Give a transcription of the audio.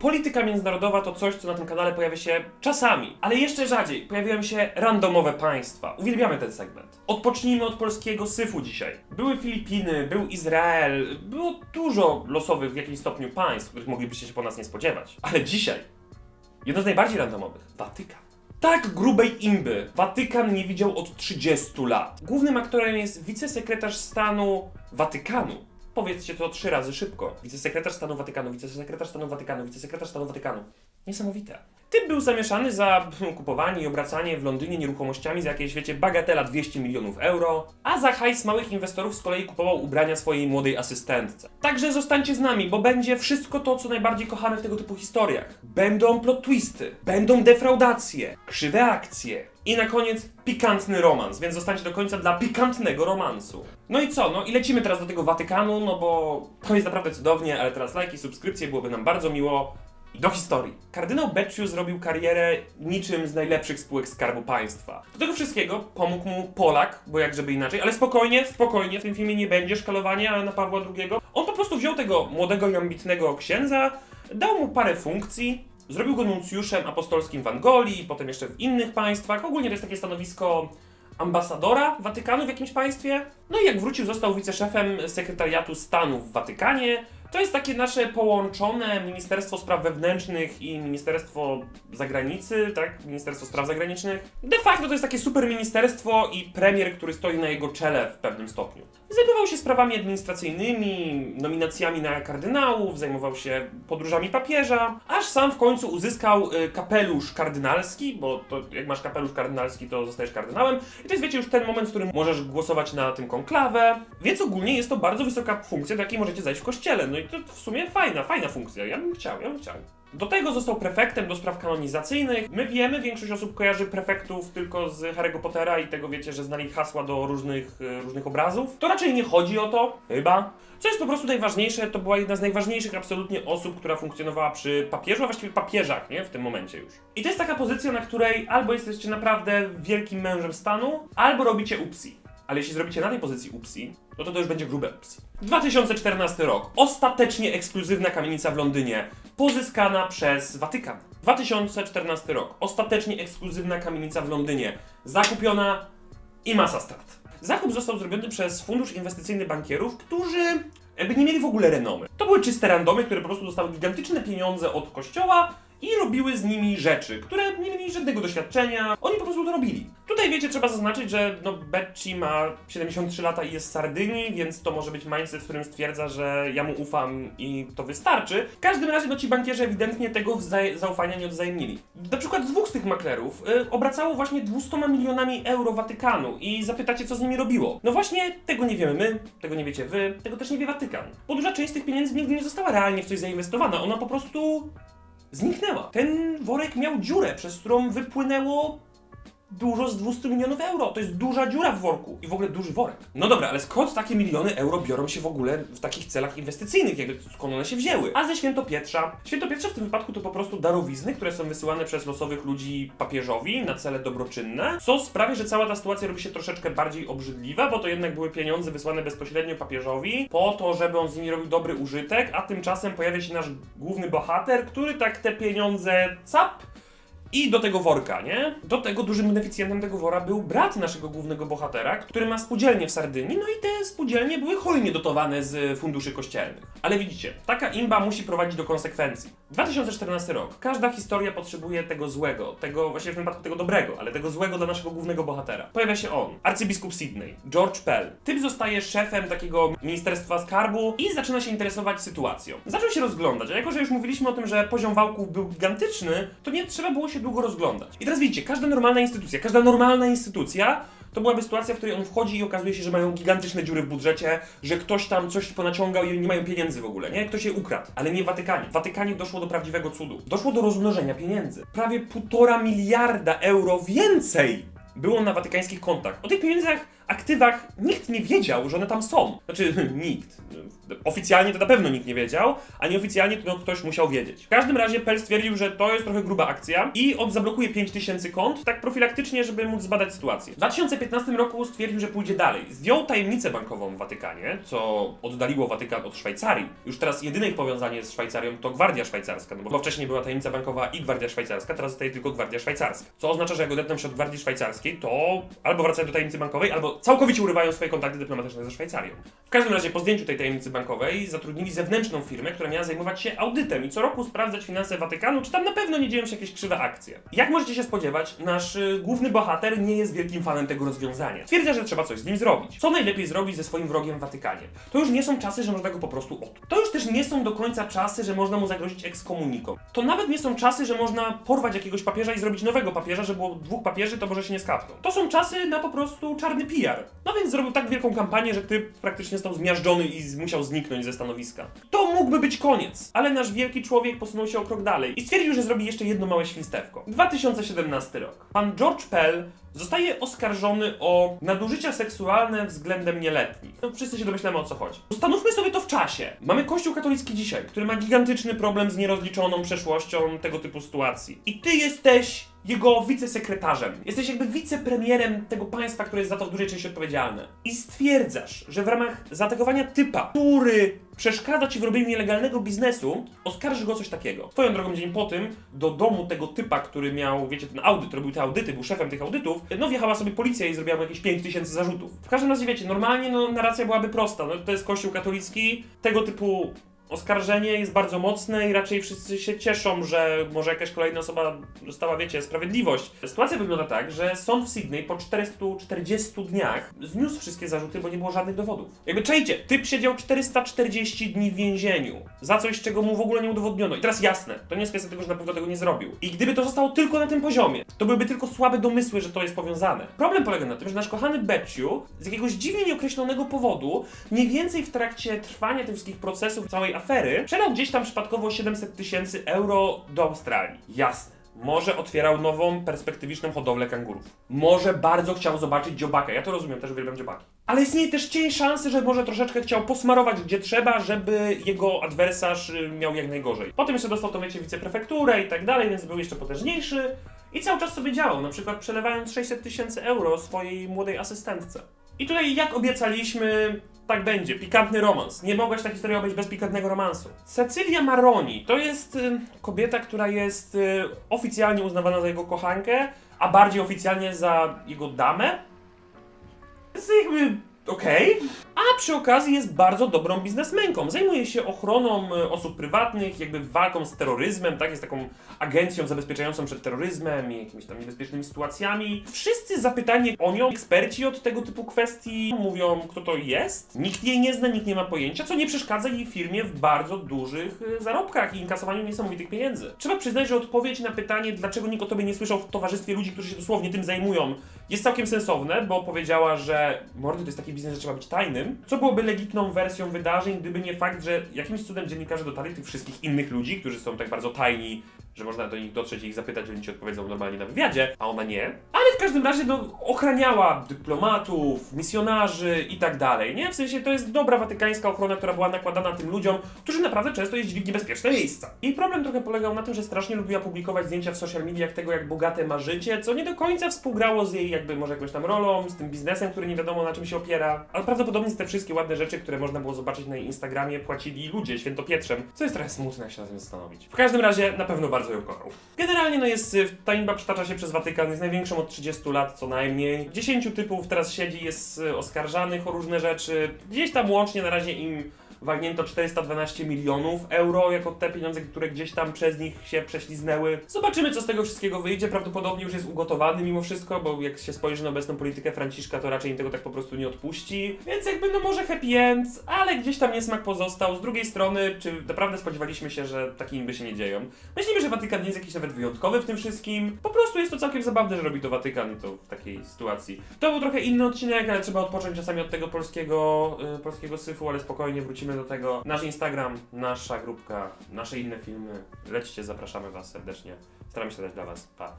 Polityka międzynarodowa to coś, co na tym kanale pojawia się czasami, ale jeszcze rzadziej pojawiają się randomowe państwa. Uwielbiamy ten segment. Odpocznijmy od polskiego syfu dzisiaj. Były Filipiny, był Izrael, było dużo losowych w jakimś stopniu państw, których moglibyście się po nas nie spodziewać. Ale dzisiaj, jedno z najbardziej randomowych, Watykan. Tak grubej imby Watykan nie widział od 30 lat. Głównym aktorem jest wicesekretarz stanu Watykanu. Powiedzcie to trzy razy szybko. Wicesekretarz stanu Watykanu, wicesekretarz stanu Watykanu, wicesekretarz stanu Watykanu. Niesamowite. Typ był zamieszany za kupowanie i obracanie w Londynie nieruchomościami za jakieś, wiecie, bagatela 200 milionów euro, a za hajs małych inwestorów z kolei kupował ubrania swojej młodej asystentce. Także zostańcie z nami, bo będzie wszystko to, co najbardziej kochane w tego typu historiach. Będą plot twisty, będą defraudacje, krzywe akcje i na koniec pikantny romans, więc zostańcie do końca dla pikantnego romansu. No i co? No i lecimy teraz do tego Watykanu, no bo to jest naprawdę cudownie, ale teraz lajki, subskrypcje, byłoby nam bardzo miło. Do historii. Kardynał Becciu zrobił karierę niczym z najlepszych spółek Skarbu Państwa. Do tego wszystkiego pomógł mu Polak, bo jak żeby inaczej, ale spokojnie, spokojnie, w tym filmie nie będzie szkalowania na Pawła II. On po prostu wziął tego młodego i ambitnego księdza, dał mu parę funkcji, zrobił go nuncjuszem apostolskim w Angolii, potem jeszcze w innych państwach. Ogólnie to jest takie stanowisko ambasadora Watykanu w jakimś państwie. No i jak wrócił, został wiceszefem sekretariatu stanu w Watykanie. To jest takie nasze połączone Ministerstwo Spraw Wewnętrznych i Ministerstwo Zagranicy, tak? Ministerstwo Spraw Zagranicznych. De facto to jest takie super ministerstwo i premier, który stoi na jego czele w pewnym stopniu. Zajmował się sprawami administracyjnymi, nominacjami na kardynałów, zajmował się podróżami papieża, aż sam w końcu uzyskał y, kapelusz kardynalski, bo to jak masz kapelusz kardynalski, to zostajesz kardynałem. I to jest, wiecie, już ten moment, w którym możesz głosować na tym konklawę. Więc ogólnie jest to bardzo wysoka funkcja, do jakiej możecie zajść w kościele. No i to w sumie fajna, fajna funkcja. Ja bym chciał, ja bym chciał. Do tego został prefektem do spraw kanonizacyjnych. My wiemy, większość osób kojarzy prefektów tylko z Harry'ego Pottera i tego wiecie, że znali hasła do różnych, e, różnych obrazów. To raczej nie chodzi o to, chyba. Co jest po prostu najważniejsze, to była jedna z najważniejszych absolutnie osób, która funkcjonowała przy papieżu, a właściwie papieżach, nie? W tym momencie już. I to jest taka pozycja, na której albo jesteście naprawdę wielkim mężem stanu, albo robicie upsi. Ale jeśli zrobicie na tej pozycji upsi, no to to już będzie grube upsi. 2014 rok. Ostatecznie ekskluzywna kamienica w Londynie, pozyskana przez Watykan. 2014 rok. Ostatecznie ekskluzywna kamienica w Londynie, zakupiona i masa strat. Zakup został zrobiony przez fundusz inwestycyjny bankierów, którzy jakby nie mieli w ogóle renomy. To były czyste randomy, które po prostu dostały gigantyczne pieniądze od kościoła i robiły z nimi rzeczy, które nie mieli żadnego doświadczenia, oni po prostu to robili. Tutaj wiecie, trzeba zaznaczyć, że no Becci ma 73 lata i jest z Sardynii, więc to może być mindset, w którym stwierdza, że ja mu ufam i to wystarczy. W każdym razie no ci bankierzy ewidentnie tego zaufania nie odwzajemnili. Na przykład dwóch z tych maklerów y, obracało właśnie 200 milionami euro Watykanu i zapytacie, co z nimi robiło. No właśnie, tego nie wiemy my, tego nie wiecie wy, tego też nie wie Watykan. Bo duża część z tych pieniędzy nigdy nie została realnie w coś zainwestowana, ona po prostu zniknęła. Ten worek miał dziurę, przez którą wypłynęło dużo z 200 milionów euro. To jest duża dziura w worku i w ogóle duży worek. No dobra, ale skąd takie miliony euro biorą się w ogóle w takich celach inwestycyjnych? Jakby skąd one się wzięły? A ze Świętopietrza? Świętopietrze w tym wypadku to po prostu darowizny, które są wysyłane przez losowych ludzi papieżowi na cele dobroczynne, co sprawia, że cała ta sytuacja robi się troszeczkę bardziej obrzydliwa, bo to jednak były pieniądze wysłane bezpośrednio papieżowi po to, żeby on z nimi robił dobry użytek, a tymczasem pojawia się nasz główny bohater, który tak te pieniądze cap i do tego worka, nie? Do tego dużym beneficjentem tego wora był brat naszego głównego bohatera, który ma spółdzielnię w Sardynii, no i te spółdzielnie były hojnie dotowane z funduszy kościelnych. Ale widzicie, taka imba musi prowadzić do konsekwencji. 2014 rok. Każda historia potrzebuje tego złego, tego, właśnie w tym wypadku tego dobrego, ale tego złego dla naszego głównego bohatera. Pojawia się on, arcybiskup Sydney, George Pell. Typ zostaje szefem takiego Ministerstwa Skarbu i zaczyna się interesować sytuacją. Zaczął się rozglądać, a jako, że już mówiliśmy o tym, że poziom wałków był gigantyczny, to nie trzeba było się długo rozglądać. I teraz widzicie, każda normalna instytucja, każda normalna instytucja to byłaby sytuacja, w której on wchodzi i okazuje się, że mają gigantyczne dziury w budżecie, że ktoś tam coś ponaciągał i nie mają pieniędzy w ogóle, nie? Ktoś je ukradł. Ale nie w Watykanie. W Watykanie doszło do prawdziwego cudu. Doszło do rozmnożenia pieniędzy. Prawie półtora miliarda euro więcej było na watykańskich kontach. O tych pieniądzach aktywach nikt nie wiedział, że one tam są. Znaczy, nikt. Oficjalnie to na pewno nikt nie wiedział, a nieoficjalnie to ktoś musiał wiedzieć. W każdym razie Pell stwierdził, że to jest trochę gruba akcja i on zablokuje 5000 kont, tak profilaktycznie, żeby móc zbadać sytuację. W 2015 roku stwierdził, że pójdzie dalej. Zdjął tajemnicę bankową w Watykanie, co oddaliło Watykan od Szwajcarii. Już teraz jedyne ich powiązanie z Szwajcarią to Gwardia Szwajcarska, no bo wcześniej była tajemnica bankowa i Gwardia Szwajcarska, teraz zostaje tylko Gwardia Szwajcarska. Co oznacza, że jak odetną się od Gwardii Szwajcarskiej, to albo wracają do tajemnicy bankowej, albo całkowicie urywają swoje kontakty dyplomatyczne ze Szwajcarią. W każdym razie po zdjęciu tej tajemnicy bankowej zatrudnili zewnętrzną firmę, która miała zajmować się audytem i co roku sprawdzać finanse Watykanu, czy tam na pewno nie dzieją się jakieś krzywe akcje. Jak możecie się spodziewać, nasz y, główny bohater nie jest wielkim fanem tego rozwiązania. Twierdza, że trzeba coś z nim zrobić. Co najlepiej zrobić ze swoim wrogiem w Watykanie? To już nie są czasy, że można go po prostu od. To już też nie są do końca czasy, że można mu zagrozić ekskomuniką. To nawet nie są czasy, że można porwać jakiegoś papieża i zrobić nowego papieża, że było dwóch papieży, to może się nie skapną. To są czasy na po prostu czarny No więc zrobił tak wielką kampanię, że typ praktycznie został zmiażdżony i musiał zniknąć ze stanowiska. To mógłby być koniec, ale nasz wielki człowiek posunął się o krok dalej i stwierdził, że zrobi jeszcze jedno małe świństewko. 2017 rok. Pan George Pell zostaje oskarżony o nadużycia seksualne względem nieletnich. No, wszyscy się domyślamy o co chodzi. Ustanówmy sobie to w czasie. Mamy Kościół katolicki dzisiaj, który ma gigantyczny problem z nierozliczoną przeszłością tego typu sytuacji. I ty jesteś jego wicesekretarzem. Jesteś jakby wicepremierem tego państwa, które jest za to w dużej części odpowiedzialne. I stwierdzasz, że w ramach zaatakowania typa, który przeszkadza ci w robieniu nielegalnego biznesu, oskarżysz go o coś takiego. Swoją drogą dzień po tym do domu tego typa, który miał, wiecie, ten audyt, robił te audyty, był szefem tych audytów, no wjechała sobie policja i zrobiła mu jakieś 5000 zarzutów. W każdym razie, wiecie, normalnie no, narracja byłaby prosta. No, to jest kościół katolicki, tego typu oskarżenie jest bardzo mocne i raczej wszyscy się cieszą, że może jakaś kolejna osoba dostała, wiecie, sprawiedliwość. Sytuacja wygląda tak, że sąd w Sydney po 440 dniach zniósł wszystkie zarzuty, bo nie było żadnych dowodów. Jakby czejcie, typ siedział 440 dni w więzieniu za coś, czego mu w ogóle nie udowodniono. I teraz jasne, to nie jest kwestia tego, że na pewno tego nie zrobił. I gdyby to zostało tylko na tym poziomie, to byłyby tylko słabe domysły, że to jest powiązane. Problem polega na tym, że nasz kochany Betciu z jakiegoś dziwnie nieokreślonego powodu, mniej więcej w trakcie trwania tych wszystkich procesów, całej afery, przelał gdzieś tam przypadkowo 700 tysięcy euro do Australii. Jasne. Może otwierał nową, perspektywiczną hodowlę kangurów. Może bardzo chciał zobaczyć dziobaka. Ja to rozumiem, też uwielbiam dziobaki. Ale istnieje też cień szansy, że może troszeczkę chciał posmarować gdzie trzeba, żeby jego adwersarz y, miał jak najgorzej. Potem jeszcze dostał to wiecie wiceprefekturę i tak dalej, więc był jeszcze potężniejszy. I cały czas sobie działał, na przykład przelewając 600 tysięcy euro swojej młodej asystentce. I tutaj, jak obiecaliśmy, tak będzie. Pikantny romans. Nie mogłaś ta historia obejść bez pikantnego romansu. Cecylia Maroni to jest y, kobieta, która jest y, oficjalnie uznawana za jego kochankę, a bardziej oficjalnie za jego damę. Jest jakby okej. A przy okazji jest bardzo dobrą biznesmenką. Zajmuje się ochroną y, osób prywatnych, jakby walką z terroryzmem, tak? Jest taką agencją zabezpieczającą przed terroryzmem i jakimiś tam niebezpiecznymi sytuacjami. Wszyscy zapytani o nią, eksperci od tego typu kwestii, mówią, kto to jest. Nikt jej nie zna, nikt nie ma pojęcia, co nie przeszkadza jej firmie w bardzo dużych y, zarobkach i inkasowaniu niesamowitych pieniędzy. Trzeba przyznać, że odpowiedź na pytanie, dlaczego nikt o tobie nie słyszał w towarzystwie ludzi, którzy się dosłownie tym zajmują, jest całkiem sensowne, bo powiedziała, że mordy to jest taki biznes, że trzeba być tajnym, co byłoby legitną wersją wydarzeń, gdyby nie fakt, że jakimś cudem dziennikarze dotarli tych wszystkich innych ludzi, którzy są tak bardzo tajni, że można do nich dotrzeć i ich zapytać, oni ci odpowiedzą normalnie na wywiadzie, a ona nie. Ale w każdym razie, no, ochraniała dyplomatów, misjonarzy i tak dalej, nie? W sensie to jest dobra watykańska ochrona, która była nakładana tym ludziom, którzy naprawdę często jeździli w niebezpieczne miejsca. Jej problem trochę polegał na tym, że strasznie lubiła publikować zdjęcia w social mediach tego, jak bogate ma życie, co nie do końca współgrało z jej jakby może jakąś tam rolą, z tym biznesem, który nie wiadomo na czym się opiera. Ale prawdopodobnie te wszystkie ładne rzeczy, które można było zobaczyć na jej Instagramie, płacili ludzie świętopietrzem, co jest trochę smutne, jak się na tym zastanowić. W każdym razie na pewno bardzo ją kochał. Generalnie no jest, y, ta imba przytacza się przez Watykan, jest największą od 30 lat co najmniej. 10 typów teraz siedzi, jest y, oskarżanych o różne rzeczy. Gdzieś tam łącznie na razie im walnięto 412 milionów euro jako te pieniądze, które gdzieś tam przez nich się prześliznęły. Zobaczymy, co z tego wszystkiego wyjdzie. Prawdopodobnie już jest ugotowany mimo wszystko, bo jak się spojrzy na obecną politykę Franciszka, to raczej im tego tak po prostu nie odpuści. Więc jakby no może happy end, ale gdzieś tam niesmak pozostał. Z drugiej strony, czy naprawdę spodziewaliśmy się, że takie imby się nie dzieją? Myślimy, że Watykan nie jest jakiś nawet wyjątkowy w tym wszystkim. Po prostu jest to całkiem zabawne, że robi to Watykan i to w takiej sytuacji. To był trochę inny odcinek, ale trzeba odpocząć czasami od tego polskiego, y, polskiego syfu, ale spokojnie wrócimy do tego. Nasz Instagram, nasza grupka, nasze inne filmy. Lećcie, zapraszamy Was serdecznie. Staramy się dać dla Was. Pa.